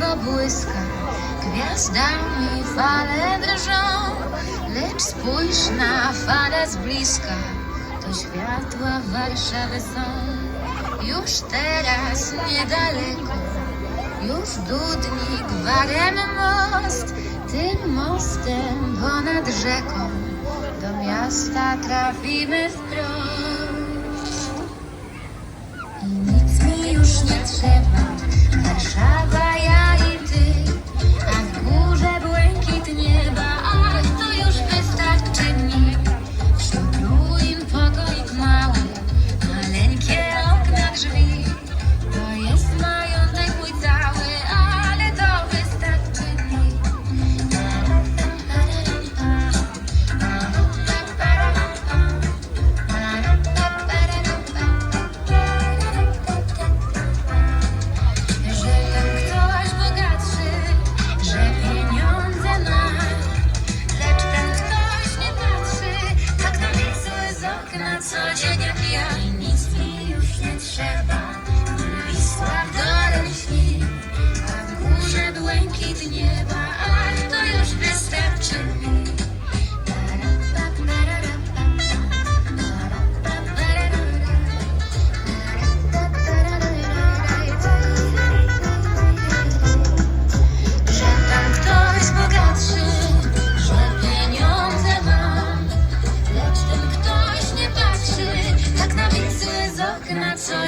niebo błyska, gwiazdami fale drżą, lecz spójrz na falę z bliska, to światła Warszawy są. Już teraz niedaleko, już dudni gwarem most, tym mostem ponad rzeką do miasta trafimy wprost. I nic mi już nie trzeba, Warszawa,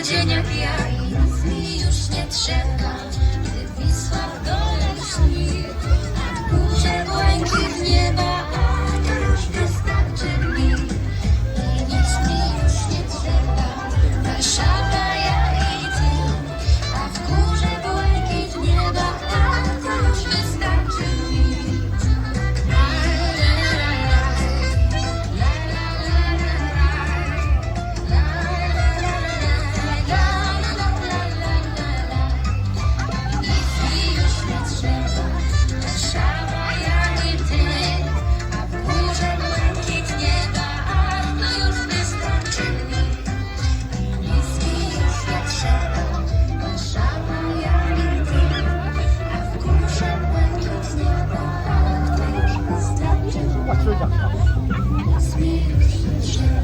dzień jak ja i nic mi już nie trzeba, gdy Wisła w dole lśni, Свіжа,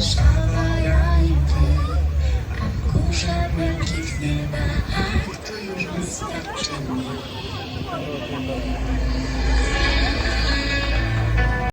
шала я і ти.